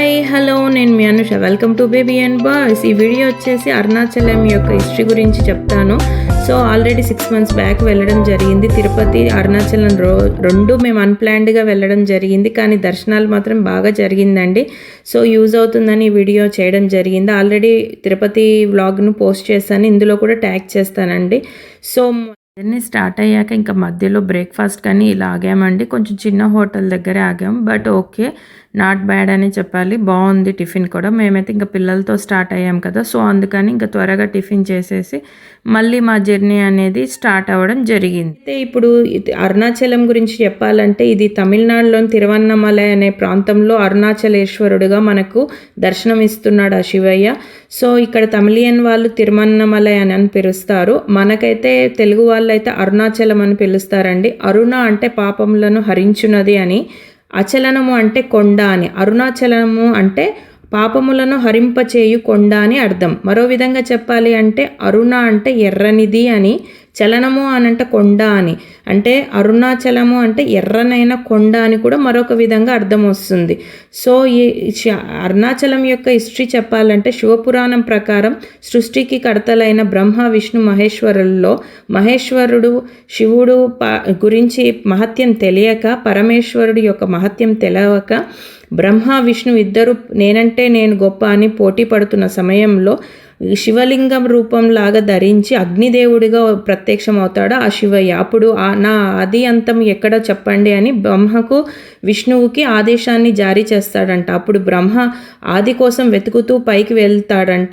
Hi hello నేను మీ Anusha. Welcome to baby and boys ఈ video వచ్చేసి అరుణాచలం యొక్క హిస్టరీ గురించి చెప్తాను. So already six months back వెళ్ళడం జరిగింది. తిరుపతి అరుణాచలం రో రెండు మేము అన్ప్లాన్డ్గా వెళ్ళడం జరిగింది. కానీ దర్శనాలు మాత్రం బాగా జరిగిందండి. సో యూజ్ అవుతుందని ఈ వీడియో చేయడం జరిగింది. ఆల్రెడీ తిరుపతి వ్లాగ్ను పోస్ట్ చేస్తాను. ఇందులో కూడా ట్యాగ్ చేస్తానండి. సో జర్నీ స్టార్ట్ అయ్యాక ఇంకా మధ్యలో బ్రేక్ఫాస్ట్ కానీ ఇలా ఆగామండి. కొంచెం చిన్న హోటల్ దగ్గరే ఆగాం. బట్ ఓకే నాట్ బ్యాడ్ అని చెప్పాలి. బాగుంది టిఫిన్ కూడా. మేమైతే ఇంకా పిల్లలతో స్టార్ట్ అయ్యాం కదా. సో అందుకని ఇంకా త్వరగా టిఫిన్ చేసేసి మళ్ళీ మా జర్నీ అనేది స్టార్ట్ అవ్వడం జరిగింది. అయితే ఇప్పుడు అరుణాచలం గురించి చెప్పాలంటే ఇది తమిళనాడులోని తిరువన్నమలై అనే ప్రాంతంలో అరుణాచలేశ్వరుడుగా మనకు దర్శనం ఇస్తున్నాడు ఆ శివయ్య. సో ఇక్కడ తమిళియన్ వాళ్ళు తిరువన్నమలై అని అని పిలుస్తారు. మనకైతే తెలుగు వాళ్ళు అయితే అరుణాచలం అని పిలుస్తారండి. అరుణ అంటే పాపములను హరించున్నది అని. అచలనము అంటే కొండ అని. అరుణాచలము అంటే పాపములను హరింపచేయు కొండ అని అర్థం. మరో విధంగా చెప్పాలి అంటే అరుణ అంటే ఎర్రనిది అని చలనము అని అంటే కొండ అని. అంటే అరుణాచలము అంటే ఎర్రనైన కొండ అని కూడా మరొక విధంగా అర్థం వస్తుంది. సో ఈ అరుణాచలం యొక్క హిస్టరీ చెప్పాలంటే శివపురాణం ప్రకారం సృష్టికి కర్తలైన బ్రహ్మ విష్ణు మహేశ్వరుల్లో మహేశ్వరుడు శివుడు ప గురించి మహత్యం తెలియక పరమేశ్వరుడు యొక్క మహత్యం తెలియక బ్రహ్మ విష్ణు ఇద్దరు నేనంటే నేను గొప్ప అని పోటీ పడుతున్న సమయంలో శివలింగం రూపంలాగా ధరించి అగ్నిదేవుడిగా ప్రత్యక్షం అవుతాడు ఆ శివయ్య. అప్పుడు ఆ- నా ఆది అంతం ఎక్కడ చెప్పండి అని బ్రహ్మకు విష్ణువుకి ఆదేశాన్ని జారీ చేస్తాడంట. అప్పుడు బ్రహ్మ ఆది కోసం వెతుకుతూ పైకి వెళ్తాడంట.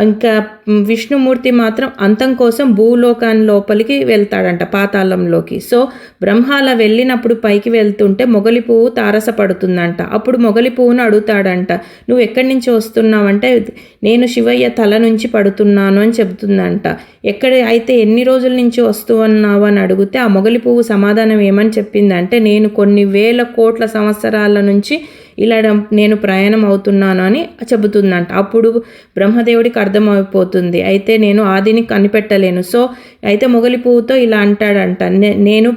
ఇంకా విష్ణుమూర్తి మాత్రం అంతం కోసం భూలోకాన్ని లోపలికి వెళ్తాడంట పాతాళంలోకి. సో బ్రహ్మ అలా వెళ్ళినప్పుడు పైకి వెళ్తుంటే మొగలి పువ్వు తారసపడుతుందంట. అప్పుడు మొగలి పువ్వును అడుగుతాడంట నువ్వు ఎక్కడి నుంచి వస్తున్నావంటే నేను శివయ్య తలను నుంచి పడుతున్నాను అని చెబుతుందంట. ఎక్కడ అయితే ఎన్ని రోజుల నుంచి వస్తూ ఉన్నావు అని అడిగితే ఆ మొగలి పువ్వు సమాధానం ఏమని చెప్పిందంటే నేను కొన్ని వేల కోట్ల సంవత్సరాల నుంచి ఇలా నేను ప్రయాణం అవుతున్నాను అని చెబుతుందంట. అప్పుడు బ్రహ్మదేవుడికి అర్థమైపోతుంది. అయితే నేను ఆదిని కనిపెట్టలేను. సో అయితే మొగలి పువ్వుతో ఇలా అంటాడంట. "నే- నేను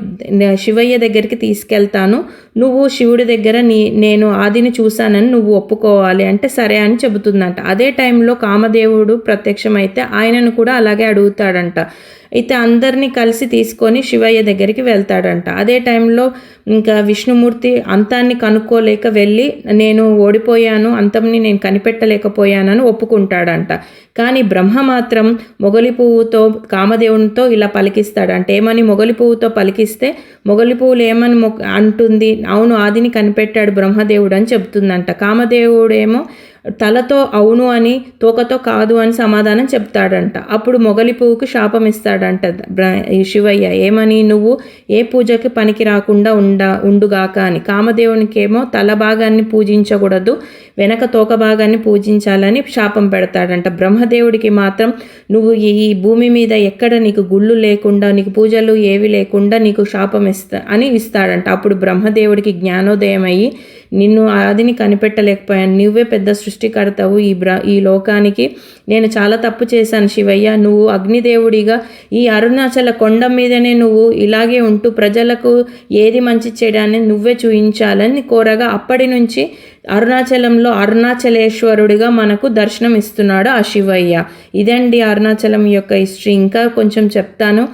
శివయ్య దగ్గరికి తీసుకెళ్తాను. నువ్వు శివుడి దగ్గర నీ నేను ఆదిని చూశానని నువ్వు ఒప్పుకోవాలి అంటే సరే అని చెబుతుందంట. అదే టైంలో కామదేవుడు ప్రత్యక్షమైతే ఆయనను కూడా అలాగే అడుగుతాడంట. అయితే అందరినీ కలిసి తీసుకొని శివయ్య దగ్గరికి వెళ్తాడంట. అదే టైంలో ఇంకా విష్ణుమూర్తి అంతాన్ని కనుక్కోలేక వెళ్ళి నేను ఓడిపోయాను అంతంని నేను కనిపెట్టలేకపోయానని ఒప్పుకుంటాడంట. కానీ బ్రహ్మ మాత్రం మొగలి పువ్వుతో కామదేవునితో ఇలా పలికిస్తాడంట. ఏమని మొగలి పువ్వుతో పలికిస్తే మొగలి పువ్వులు ఏమని మొ- అంటుంది. అవును ఆదిని కనిపెట్టాడు బ్రహ్మదేవుడు అని చెబుతుందంట. కామదేవుడేమో తలతో అవును అని తోకతో కాదు అని సమాధానం చెప్తాడంట. అప్పుడు మొగలి పువ్వుకు శాపం ఇస్తాడంట ఈ శివయ్య. ఏమని? నువ్వు ఏ పూజకి పనికి రాకుండా ఉండ ఉండుగాక అని. కామదేవునికేమో తల భాగాన్ని పూజించకూడదు వెనక తోక భాగాన్ని పూజించాలని శాపం పెడతాడంట. బ్రహ్మదేవుడికి మాత్రం నువ్వు ఈ భూమి మీద ఎక్కడ నీకు గుళ్ళు లేకుండా నీకు పూజలు ఏవి లేకుండా నీకు శాపం ఇస్తా అని ఇస్తాడంట. అప్పుడు బ్రహ్మదేవుడికి జ్ఞానోదయం అయ్యి నిన్ను ఆదిని కనిపెట్టలేకపోయాను. నువ్వే పెద్ద సృష్టికర్తవు ఈ బ్ర ఈ లోకానికి. నేను చాలా తప్పు చేశాను శివయ్య. నువ్వు అగ్నిదేవుడిగా ఈ అరుణాచల కొండ మీదనే నువ్వు ఇలాగే ఉంటూ ప్రజలకు ఏది మంచి చేయడాన్ని నువ్వే చూయించాలని కోరగా అప్పటి నుంచి అరుణాచలంలో అరుణాచలేశ్వరుడిగా మనకు దర్శనం ఇస్తున్నాడు ఆ శివయ్య. ఇదండి అరుణాచలం యొక్క హిస్టరీ. ఇంకా కొంచెం చెప్తాను.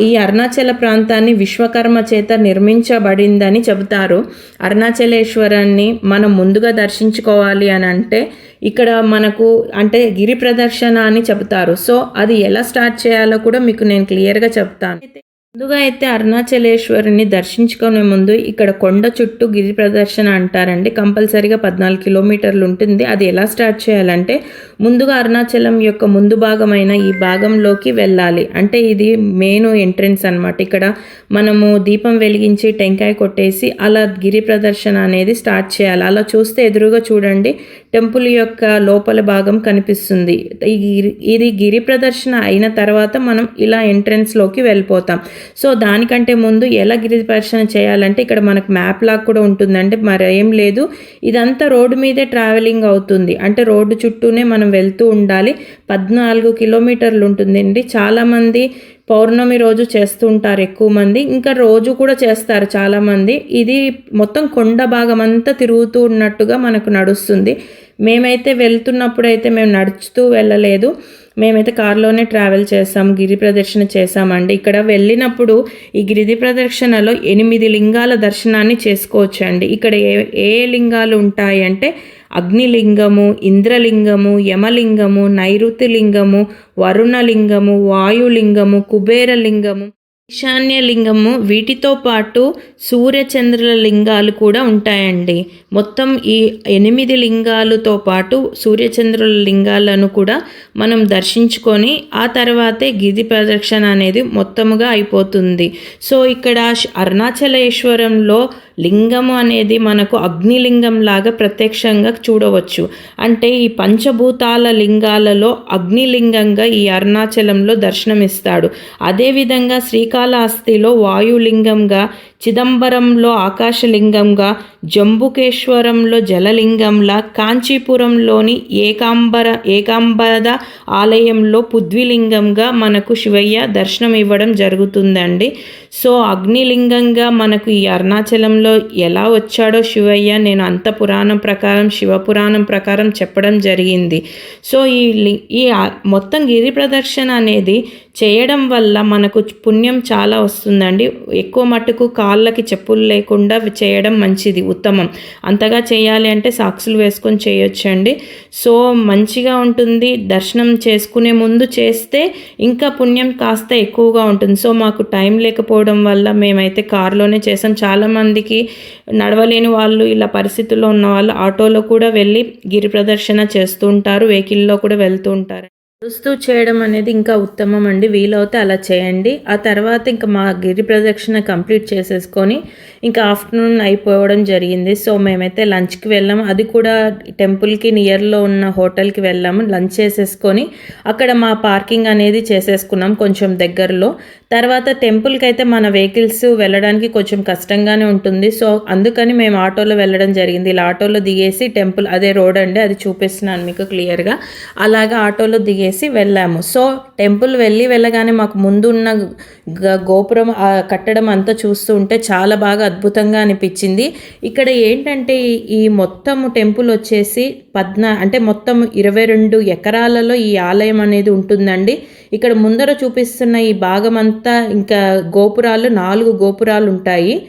ఈ అరుణాచల ప్రాంతాన్ని విశ్వకర్మ చేత నిర్మించబడిందని చెబుతారు. అరుణాచలేశ్వరాన్ని మనం ముందుగా దర్శించుకోవాలి అని అంటే ఇక్కడ మనకు అంటే గిరి ప్రదర్శన అని చెబుతారు. సో అది ఎలా స్టార్ట్ చేయాలో కూడా మీకు నేను క్లియర్గా చెప్తాను. ముందుగా అయితే అరుణాచలేశ్వరిని దర్శించుకునే ముందు ఇక్కడ కొండ చుట్టూ గిరి ప్రదర్శన అంటారండి. కంపల్సరీగా పద్నాలుగు కిలోమీటర్లు ఉంటుంది. అది ఎలా స్టార్ట్ చేయాలంటే ముందుగా అరుణాచలం యొక్క ముందు భాగమైన ఈ భాగంలోకి వెళ్ళాలి. అంటే ఇది మెయిన్ ఎంట్రన్స్ అన్నమాట. ఇక్కడ మనము దీపం వెలిగించి టెంకాయ కొట్టేసి అలా గిరి ప్రదర్శన అనేది స్టార్ట్ చేయాలి. అలా చూస్తే ఎదురుగా చూడండి టెంపుల్ యొక్క లోపల భాగం కనిపిస్తుంది. ఈ ఇది గిరి ప్రదర్శన అయిన తర్వాత మనం ఇలా ఎంట్రన్స్లోకి వెళ్ళిపోతాం. సో దానికంటే ముందు ఎలా గిరి చేయాలంటే ఇక్కడ మనకు మ్యాప్ లాగా కూడా ఉంటుందంటే మరి ఏం లేదు. ఇదంతా రోడ్డు మీదే ట్రావెలింగ్ అవుతుంది. అంటే రోడ్డు చుట్టూనే మనం వెళ్తూ ఉండాలి. పద్నాలుగు కిలోమీటర్లు ఉంటుందండి. చాలామంది పౌర్ణమి రోజు చేస్తూ ఉంటారు ఎక్కువ మంది. ఇంకా రోజు కూడా చేస్తారు చాలామంది. ఇది మొత్తం కొండ భాగం అంతా తిరుగుతూ ఉన్నట్టుగా మనకు నడుస్తుంది. మేమైతే వెళ్తున్నప్పుడు అయితే మేము నడుచుతూ వెళ్ళలేదు. మేమైతే కారులోనే ట్రావెల్ చేసాం గిరి ప్రదర్శన చేసామండి ఇక్కడ వెళ్ళినప్పుడు ఈ గిరి ప్రదర్శనలో ఎనిమిది లింగాల దర్శనాన్ని చేసుకోవచ్చండి ఇక్కడ ఏ ఏ లింగాలు ఉంటాయి అంటే అగ్నిలింగము ఇంద్రలింగము యమలింగము నైరుతి లింగము వరుణలింగము వాయులింగము కుబేరలింగము. ఈశాన్యలింగము వీటితో పాటు సూర్యచంద్రుల లింగాలు కూడా ఉంటాయండి. మొత్తం ఈ ఎనిమిది లింగాలతో పాటు సూర్యచంద్రుల లింగాలను కూడా మనం దర్శించుకొని ఆ తర్వాతే గిరి ప్రదక్షిణ అనేది మొత్తముగా అయిపోతుంది. సో ఇక్కడ అరుణాచలేశ్వరంలో లింగము అనేది మనకు అగ్నిలింగం లాగా ప్రత్యక్షంగా చూడవచ్చు. అంటే ఈ పంచభూతాల లింగాలలో అగ్నిలింగంగా ఈ అరుణాచలంలో దర్శనమిస్తాడు. అదేవిధంగా శ్రీకాళహస్తిలో వాయులింగంగా చిదంబరంలో ఆకాశలింగంగా జంబుకేశ్వరంలో జలలింగంలా కాంచీపురంలోని ఏకాంబర ఏకాంబద ఆలయంలో పుద్విలింగంగా మనకు శివయ్య దర్శనం ఇవ్వడం జరుగుతుందండి. సో అగ్నిలింగంగా మనకు ఈ అరుణాచలంలో ఎలా వచ్చాడో శివయ్య నేను అంత పురాణం ప్రకారం శివ పురాణం ప్రకారం చెప్పడం జరిగింది. సో ఈ లి- ఈ మొత్తం గిరి ప్రదర్శన అనేది చేయడం వల్ల మనకు పుణ్యం చాలా వస్తుందండి. ఎక్కువ మట్టుకు కాళ్ళకి చెప్పులు లేకుండా చేయడం మంచిది ఉత్తమం. అంతగా చేయాలి అంటే సాక్సులు వేసుకొని చేయొచ్చండి. సో మంచిగా ఉంటుంది. దర్శనం చేసుకునే ముందు చేస్తే ఇంకా పుణ్యం కాస్త ఎక్కువగా ఉంటుంది. సో మాకు టైం లేకపోవడం వల్ల మేమైతే కారులోనే చేసాం. చాలామందికి నడవలేని వాళ్ళు ఇలా పరిస్థితుల్లో ఉన్న వాళ్ళు ఆటోలో కూడా వెళ్ళి గిరి ప్రదర్శన చేస్తూ ఉంటారు వెహికల్లో కూడా వెళ్తూ ఉంటారు. నడుస్తూ చేయడం అనేది ఇంకా ఉత్తమం అండి. వీలవుతే అలా చేయండి. ఆ తర్వాత ఇంకా మా గిరి ప్రదక్షిణ కంప్లీట్ చేసేసుకొని ఇంకా ఆఫ్టర్నూన్ అయిపోవడం జరిగింది. సో మేమైతే లంచ్కి వెళ్ళాము అది కూడా టెంపుల్కి నియర్లో ఉన్న హోటల్కి వెళ్ళాము లంచ్ చేసేసుకొని అక్కడ మా పార్కింగ్ అనేది చేసేసుకున్నాం కొంచెం దగ్గరలో. తర్వాత టెంపుల్కి అయితే మన వెహికల్స్ వెళ్ళడానికి కొంచెం కష్టంగానే ఉంటుంది. సో అందుకని మేము ఆటోలో వెళ్ళడం జరిగింది. ఇలా ఆటోలో దిగేసి టెంపుల్ అదే రోడ్ అండి. అది చూపిస్తున్నాను మీకు క్లియర్గా. అలాగా ఆటోలో దిగేసి వెళ్ళాము. సో టెంపుల్ వెళ్ళి వెళ్ళగానే మాకు ముందున్న గ- గోపురం ఆ కట్టడం అంతా చూస్తూ ఉంటే చాలా బాగా అద్భుతంగా అనిపించింది. ఇక్కడ ఏంటంటే ఈ- మొత్తము మొత్తం టెంపుల్ వచ్చేసి పద్నా అంటే మొత్తం ఇరవై రెండు ఎకరాలలో ఈ ఆలయం అనేది ఉంటుందండి. ఇక్కడ ముందర చూపిస్తున్న ఈ భాగం అంతా ఇంకా గోపురాలు నాలుగు గోపురాలు ఉంటాయి.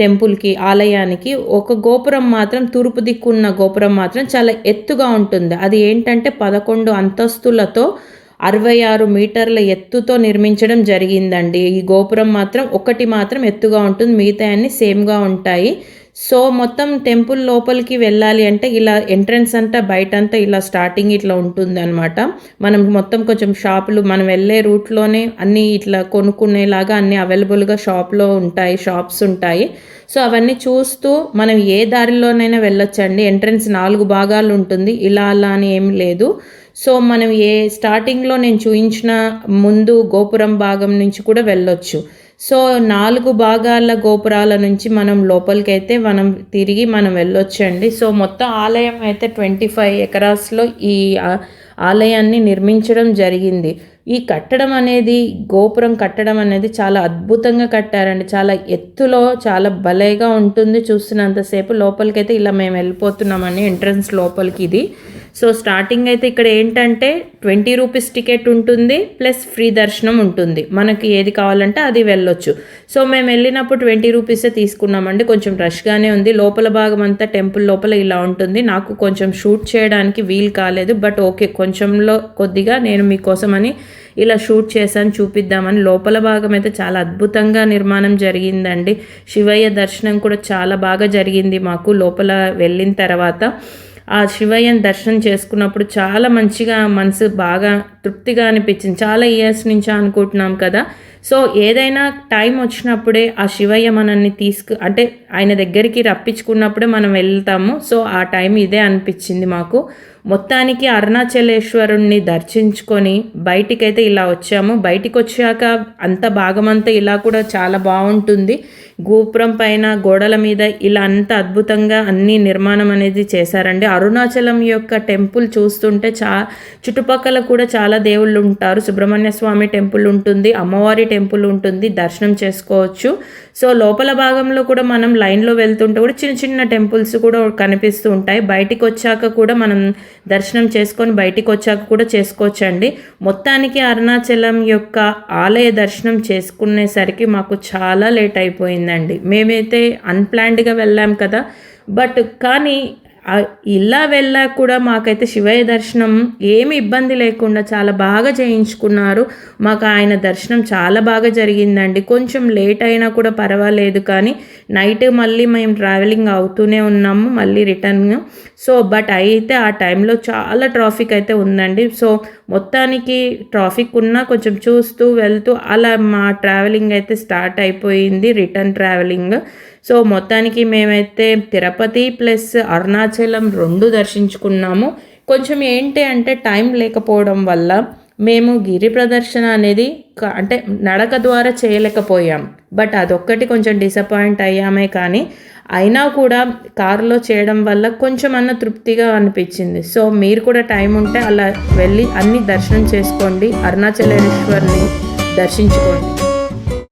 టెంపుల్కి ఆలయానికి ఒక గోపురం మాత్రం తూర్పు దిక్కున్న గోపురం మాత్రం చాలా ఎత్తుగా ఉంటుంది. అది ఏంటంటే పదకొండు అంతస్తులతో అరవై ఆరు మీటర్ల ఎత్తుతో నిర్మించడం జరిగిందండి. ఈ గోపురం మాత్రం ఒకటి మాత్రం ఎత్తుగా ఉంటుంది మిగతా అన్ని సేమ్గా ఉంటాయి. సో మొత్తం టెంపుల్ లోపలికి వెళ్ళాలి అంటే ఇలా ఎంట్రన్స్ అంతా బయట అంతా ఇలా స్టార్టింగ్ ఇట్లా ఉంటుంది అనమాట మనం మొత్తం కొంచెం షాపులు మనం వెళ్ళే రూట్లోనే అన్నీ ఇట్లా కొనుక్కునేలాగా అన్నీ అవైలబుల్గా షాప్లో ఉంటాయి షాప్స్ ఉంటాయి. సో అవన్నీ చూస్తూ మనం ఏ దారిలోనైనా వెళ్ళొచ్చండి. ఎంట్రన్స్ నాలుగు భాగాలు ఉంటుంది. ఇలా అలా అని ఏం లేదు. సో మనం ఏ స్టార్టింగ్లో నేను చూపించిన ముందు గోపురం భాగం నుంచి కూడా వెళ్ళొచ్చు. సో నాలుగు భాగాల గోపురాల నుంచి మనం లోపలికైతే మనం తిరిగి మనం వెళ్ళొచ్చండి. సో మొత్తం ఆలయం అయితే ట్వంటీ ఫైవ్ ఎకరాస్లో ఈ ఆలయాన్ని నిర్మించడం జరిగింది. ఈ కట్టడం అనేది గోపురం కట్టడం అనేది చాలా అద్భుతంగా కట్టారండి. చాలా ఎత్తులో చాలా భలేగా ఉంటుంది. చూస్తున్నంతసేపు లోపలికైతే ఇలా మేము వెళ్ళిపోతున్నామండి. ఎంట్రన్స్ లోపలికి ఇది. సో స్టార్టింగ్ అయితే ఇక్కడ ఏంటంటే ట్వంటీ రూపీస్ టికెట్ ఉంటుంది ప్లస్ ఫ్రీ దర్శనం ఉంటుంది. మనకి ఏది కావాలంటే అది వెళ్ళొచ్చు. సో మేము వెళ్ళినప్పుడు ట్వంటీ రూపీసే తీసుకున్నామండి. కొంచెం రష్గానే ఉంది. లోపల భాగం అంతా టెంపుల్ లోపల ఇలా ఉంటుంది. నాకు కొంచెం షూట్ చేయడానికి వీలు కాలేదు బట్ ఓకే కొంచెంలో కొద్దిగా నేను మీకోసమని ఇలా షూట్ చేశాను చూపిద్దామని. లోపల భాగం అయితే చాలా అద్భుతంగా నిర్మాణం జరిగిందండి. శివయ్య దర్శనం కూడా చాలా బాగా జరిగింది మాకు లోపల వెళ్ళిన తర్వాత. ఆ శివయ్యని దర్శనం చేసుకున్నప్పుడు చాలా మంచిగా మనసు బాగా తృప్తిగా అనిపించింది. చాలా ఇయర్స్ నుంచి అనుకుంటున్నాం కదా. సో ఏదైనా టైం వచ్చినప్పుడే ఆ శివయ్య మనల్ని తీసుకు అంటే ఆయన దగ్గరికి రప్పించుకున్నప్పుడే మనం వెళ్తాము. సో ఆ టైం ఇదే అనిపించింది మాకు. మొత్తానికి అరుణాచలేశ్వరుణ్ణి దర్శించుకొని బయటికైతే ఇలా వచ్చాము. బయటికి వచ్చాక అంత భాగమంతా ఇలా కూడా చాలా బాగుంటుంది. గోపురం పైన గోడల మీద ఇలా అంత అద్భుతంగా అన్ని నిర్మాణం అనేది చేశారండి. అరుణాచలం యొక్క టెంపుల్ చూస్తుంటే చా చుట్టుపక్కల కూడా చాలా దేవుళ్ళు ఉంటారు. సుబ్రహ్మణ్య స్వామి టెంపుల్ ఉంటుంది అమ్మవారి టెంపుల్ ఉంటుంది దర్శనం చేసుకోవచ్చు. సో లోపల భాగంలో కూడా మనం లైన్లో వెళ్తుంటే కూడా చిన్న చిన్న టెంపుల్స్ కూడా కనిపిస్తూ ఉంటాయి. బయటికి వచ్చాక కూడా మనం దర్శనం చేసుకొని బయటికి వచ్చాక కూడా చేసుకోవచ్చండి. మొత్తానికి అరుణాచలం యొక్క ఆలయ దర్శనం చేసుకునేసరికి మాకు చాలా లేట్ అయిపోయింది. అయిపోయిందండి మేమైతే అన్ప్లాన్డ్గా వెళ్ళాం కదా. బట్ కానీ ఇలా వెళ్ళా కూడా మాకైతే శివయ్య దర్శనం ఏమి ఇబ్బంది లేకుండా చాలా బాగా చేయించుకున్నారు. మాకు ఆయన దర్శనం చాలా బాగా జరిగిందండి. కొంచెం లేట్ అయినా కూడా పర్వాలేదు కానీ నైట్ మళ్ళీ మేము ట్రావెలింగ్ అవుతూనే ఉన్నాము మళ్ళీ రిటర్న్. సో బట్ అయితే ఆ టైంలో చాలా ట్రాఫిక్ అయితే ఉందండి. సో మొత్తానికి ట్రాఫిక్ ఉన్నా కొంచెం చూస్తూ వెళ్తూ అలా మా ట్రావెలింగ్ అయితే స్టార్ట్ అయిపోయింది రిటర్న్ ట్రావెలింగ్. సో మొత్తానికి మేమైతే తిరుపతి ప్లస్ అరుణాచలం రెండు దర్శించుకున్నాము. కొంచెం ఏంటి అంటే టైం లేకపోవడం వల్ల మేము గిరి ప్రదర్శన అనేది అంటే నడక ద్వారా చేయలేకపోయాం. బట్ అదొక్కటి కొంచెం డిసప్పాయింట్ అయ్యామే కానీ అయినా కూడా కారులో చేయడం వల్ల కొంచెం అన్న తృప్తిగా అనిపించింది. సో మీరు కూడా టైం ఉంటే అలా వెళ్ళి అన్ని దర్శనం చేసుకోండి. అరుణాచలేశ్వరిని దర్శించుకోండి.